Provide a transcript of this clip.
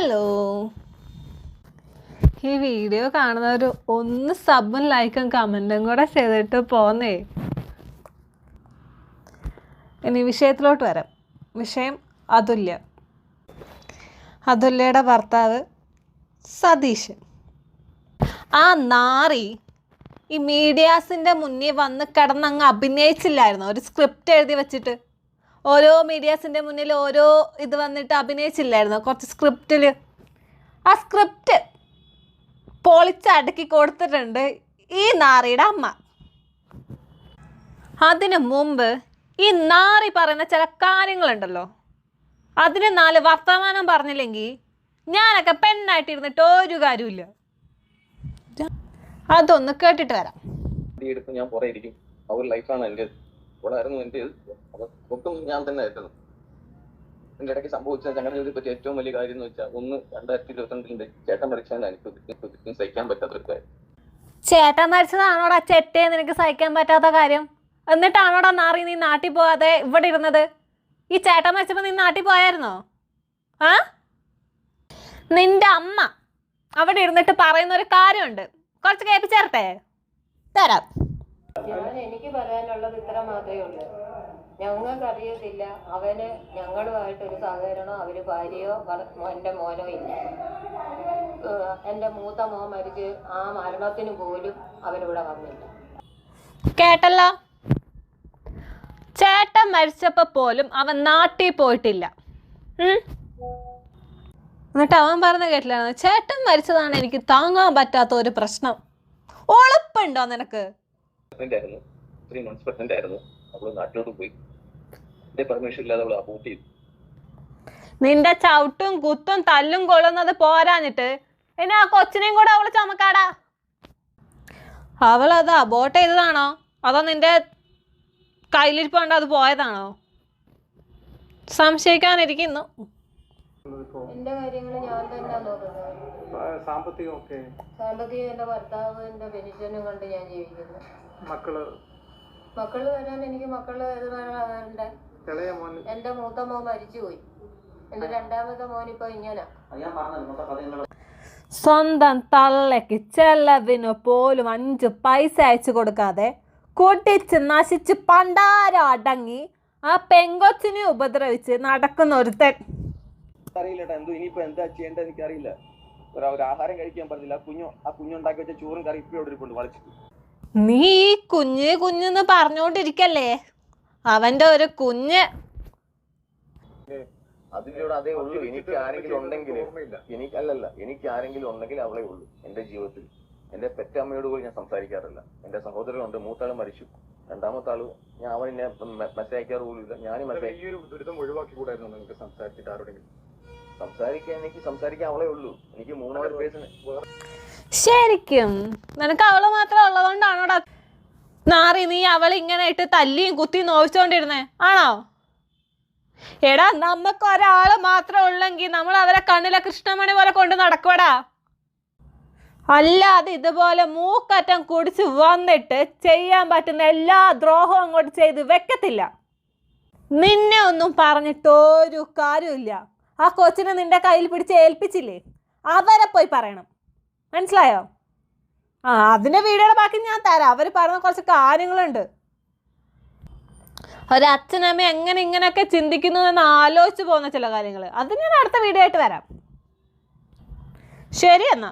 Hello ഈ video കാണുന്നവർ ഒന്ന് സബും ലൈക്കും കമന്റും കൂടെ ചെയ്തിട്ട് പോന്നേ. ഇനി വിഷയത്തിലോട്ട് വരാം. വിഷയം അതുല്യ. അതുല്യയുടെ ഭർത്താവ് സതീഷ് ആ നാറി ഈ മീഡിയാസിന്റെ മുന്നിൽ വന്ന് കിടന്നങ്ങ് അഭിനയിച്ചില്ലായിരുന്നു? ഒരു സ്ക്രിപ്റ്റ് എഴുതി വെച്ചിട്ട്. ഓരോ മീഡിയാസിന്റെ മുന്നിൽ ഓരോ ഇത് വന്നിട്ട് അഭിനയിച്ചില്ലായിരുന്നു? കുറച്ച് സ്ക്രിപ്റ്റിൽ ആ സ്ക്രിപ്റ്റ് പൊളിച്ചടുക്കി കൊടുത്തിട്ടുണ്ട് ഈ നാറിയുടെ അമ്മ. അതിനു മുമ്പ് ഈ നാറി പറയുന്ന ചില കാര്യങ്ങളുണ്ടല്ലോ. അതിന് നാല് വർത്തമാനം പറഞ്ഞില്ലെങ്കിൽ ഞാനൊക്കെ പെണ്ണായിട്ടിരുന്നിട്ട് ഒരു കാര്യമില്ല അതൊന്ന് കേട്ടിട്ട് വരാം. ഞാൻ പുറകെ ഇരിക്കും. ആ ഒരു ലൈഫാണ് എന്റെ ഇവളായിരുന്നു എന്റെ അപ്പൊ ഒട്ടും ഞാൻ തന്നെ ആയിരുന്നു. എന്റെ ഇടയ്ക്ക് സംഭവിച്ച ഞങ്ങളുടെ ജീവിതത്തെ പറ്റി ഏറ്റവും വലിയ കാര്യം എന്ന് വെച്ചാൽ ഒന്ന് രണ്ടായിരത്തി ഇരുപത്തിരണ്ടിന്റെ ചേട്ടൻ മരിച്ചാൽ എനിക്ക് സഹിക്കാൻ പറ്റാത്ത ഒരു കാര്യം. ചേട്ടൻ മരിച്ചതാണോടാ ചേട്ടേ നിനക്ക് സഹിക്കാൻ പറ്റാത്ത കാര്യം? എന്നിട്ടാണോടാ നാറി നീ നാട്ടിൽ പോവാതെ ഇവിടെ ഇരുന്നത്? ഈ ചേട്ടൻ മരിച്ചപ്പോൾ നീ നാട്ടിൽ പോയായിരുന്നോ? ആ? നിന്റെ അമ്മ അവിടെ ഇരുന്നിട്ട് പറയുന്ന ഒരു കാര്യമുണ്ട്. കുറച്ച് കേൾപ്പിച്ചേർത്തേ തരാം. ഞാൻ എനിക്ക് പറയാനുള്ളത് ഇത്ര മാത്രമേ ഉള്ളൂ. ഞങ്ങൾക്ക് അറിയത്തില്ല അവന് ഞങ്ങളുമായിട്ട് ഒരു സഹകരണമോ അവർ ഭാര്യയോ എന്റെ മോനോ ഇല്ല. എന്റെ മൂത്ത മോൻ മരിച്ച് ആ മരണത്തിന് പോലും അവനിവിടെ വന്നില്ല. കേട്ടല്ലോ? ചേട്ടൻ മരിച്ചപ്പോൾ പോലും അവൻ നാട്ടിൽ പോയിട്ടില്ല. എന്നിട്ട് അവൻ പറഞ്ഞ കേട്ടില്ലായിരുന്നു? ചേട്ടൻ മരിച്ചതാണ് എനിക്ക് താങ്ങാൻ പറ്റാത്ത ഒരു പ്രശ്നം. ഉളപ്പുണ്ടോ നിനക്ക്? പ്രഗ്നന്റ് ആയിരുന്നു. ത്രീ മന്ത്സ് പ്രഗ്നന്റ് ആയിരുന്നു. അവൾ നാട്ടിലോട്ട് പോയി. എന്റെ പെർമിഷൻ ഇല്ലാതെ അവൾ അപ്പോർട്ട് ചെയ്തു. നിന്റെ ചവിട്ടും കുത്തും തല്ലും കൊള്ളുന്നത് പോരാഞ്ഞിട്ട് എന്നെ ആ കൊച്ചിനെയും കൂടെ അവൾ ചമക്കാടാ. അവളത് അബോട്ട് ചെയ്തതാണോ? അതോ നിന്റെ കയ്യിലിരിപ്പുണ്ട് അത് പോയതാണോ? സംശയിക്കാനിരിക്കുന്നു. എന്റെ കാര്യങ്ങൾ ഞാൻ തന്നെ സാമ്പത്തികമൊക്കെ സാമ്പത്തികം എന്റെ ഭർത്താവിന്റെ പെൻഷനും കൊണ്ട് ഞാൻ ജീവിക്കുന്നു. മക്കൾ? മക്കൾ വരാൻ എനിക്ക് മക്കൾ ഇത് വരണ്ട ഇളയ മോൻ. എന്റെ മൂത്ത മോൻ മരിച്ചുപോയി. എന്റെ രണ്ടാമത്തെ മോൻ ഇപ്പൊ ഇങ്ങനെ. സ്വന്തം തള്ളയ്ക്ക് ചെലവിന് പോലും അഞ്ച് പൈസ അയച്ചു കൊടുക്കാതെ കൊട്ടിച്ച് നശിച്ച് പണ്ടാരം അടങ്ങി ആ പെങ്കൊച്ചിനെ ഉപദ്രവിച്ച് നടക്കുന്ന ഒരുത്തൻ അറിയില്ല എന്തോ ഇനിയിപ്പോ എന്താ ചെയ്യേണ്ടത് എനിക്ക് അറിയില്ല ഒരു ആഹാരം കഴിക്കാൻ പറഞ്ഞില്ല. ആ കുഞ്ഞു ആ കുഞ്ഞുണ്ടാക്കി വെച്ച ചോറും കറി ഇപ്പോഴും അവിടെ ഇരിപ്പുണ്ട് വളച്ചിട്ട്. നീ ഈ കുഞ്ഞ് കുഞ്ഞെന്ന് പറഞ്ഞോണ്ടിരിക്കല്ലേ? അവന്റെ ഒരു കുഞ്ഞ്. അതിലൂടെ അതേ ഉള്ളൂ. എനിക്ക് ആരെങ്കിലും ഉണ്ടെങ്കിൽ എനിക്ക് അല്ലല്ല എനിക്ക് ആരെങ്കിലും ഉണ്ടെങ്കിൽ അവളെ ഉള്ളൂ എന്റെ ജീവിതത്തിൽ. എന്റെ പെറ്റമ്മയോട് പോലും ഞാൻ സംസാരിക്കാറില്ല. എന്റെ സഹോദരനുണ്ട് മൂത്താൾ മരിച്ചു. രണ്ടാമത്തെ ആൾ ഞാൻ അവൻ എന്നെ മെസ്സേജ് അയക്കാറ് പോലും ഇല്ല. ഞാനും മെസ്സേജ് ഈ ഒരു ദുരിതം ഒഴിവാക്കി കൂടായിരുന്നു നിങ്ങൾക്ക് സംസാരിച്ചിട്ട് ആരോടെങ്കിലും? സംസാരിക്കാൻ അവളെ ഉള്ളൂ. എനിക്ക് ശരിക്കും. നിനക്ക് അവൾ മാത്രം ഉള്ളതുകൊണ്ടാണോടാ? നാറി നീ അവൾ ഇങ്ങനെ ഇട്ട് തല്ലിയും കുത്തിയും നോവിച്ചോണ്ടിരുന്നേ. ആണോ? എടാ നമുക്ക് ഒരാൾ മാത്രം ഉള്ളെങ്കിൽ നമ്മൾ അവരെ കണ്ണിലെ കൃഷ്ണമണി പോലെ കൊണ്ട് നടക്കുവടാ. അല്ലാതെ ഇതുപോലെ മൂക്കറ്റം കുടിച്ച് വന്നിട്ട് ചെയ്യാൻ പറ്റുന്ന എല്ലാ ദ്രോഹവും അങ്ങോട്ട് ചെയ്ത് വെക്കത്തില്ല. നിന്നെ ഒന്നും പറഞ്ഞിട്ട് ഒരു കാര്യമില്ല ആ കൊച്ചിനെ നിന്റെ കയ്യിൽ പിടിച്ച് ഏൽപ്പിച്ചില്ലേ? അവരെ പോയി പറയണം. മനസ്സിലായോ? ആ അതിന്റെ വീഡിയോയുടെ ബാക്കി ഞാൻ തരാം. അവർ പറഞ്ഞ കുറച്ച് കാര്യങ്ങളുണ്ട്. ഒരച്ഛനമ്മ എങ്ങനെ ഇങ്ങനെയൊക്കെ ചിന്തിക്കുന്നു എന്ന് ആലോചിച്ച് പോകുന്ന ചില കാര്യങ്ങൾ അത് ഞാൻ അടുത്ത വീഡിയോ ആയിട്ട് വരാം. ശരി എന്നാ.